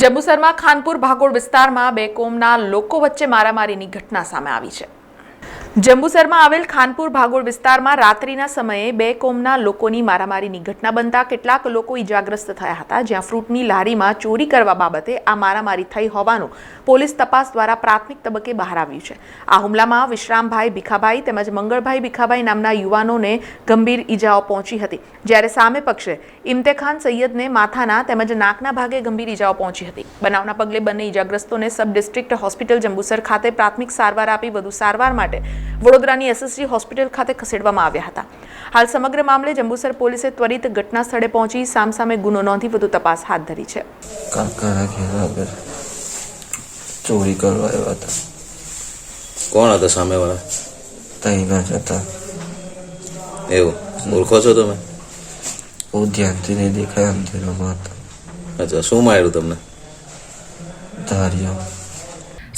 જંબુસરમાં ખાનપુર ભાગોળ વિસ્તારમાં બે કોમના લોકો વચ્ચે મારામારીની ઘટના સામે આવી છે. જંબુસરમાં આવેલ ખાનપુર ભાગોળ વિસ્તારમાં રાત્રિના સમયે બે કોમના લોકોની મારામારીની ઘટના બનતા કેટલાક લોકો ઈજાગ્રસ્ત થયા હતા, જ્યાં ફ્રૂટની લારીમાં ચોરી કરવા બાબતે આ મારામારી થઈ હોવાનું પોલીસ તપાસ દ્વારા પ્રાથમિક તબક્કે બહાર આવ્યું છે. આ હુમલામાં વિશ્રામભાઈ ભીખાભાઈ તેમજ મંગળભાઈ ભીખાભાઈ નામના યુવાનોને ગંભીર ઈજાઓ પહોંચી હતી. જ્યારે સામે પક્ષે ઇમ્તેખાન સૈયદને માથાના તેમજ નાકના ભાગે ગંભીર ઈજાઓ પહોંચી હતી. બનાવના પગલે બંને ઈજાગ્રસ્તોને સબ ડિસ્ટ્રિક્ટ હોસ્પિટલ જંબુસર ખાતે પ્રાથમિક સારવાર આપી વધુ સારવાર માટે વડોદરાની એસએસજી હોસ્પિટલ ખાતે ખસેડવામાં આવ્યા હતા. હાલ સમગ્ર મામલે જંબુસર પોલીસે ત્વરિત ઘટના સ્થળે પહોંચી સામસામે ગુનો નોંધી વધુ તપાસ હાથ ધરી છે. ચોરી કરવા આવ્યા હતા. કોણ હતા સામેવાળા? જ હતા. એવું? ઓળખો છો તમે? બહુ ધ્યાનથી નહીં દેખાય અંધેરામાં હતા અચ્છા શું માર્યું તમને? ધાર્યો.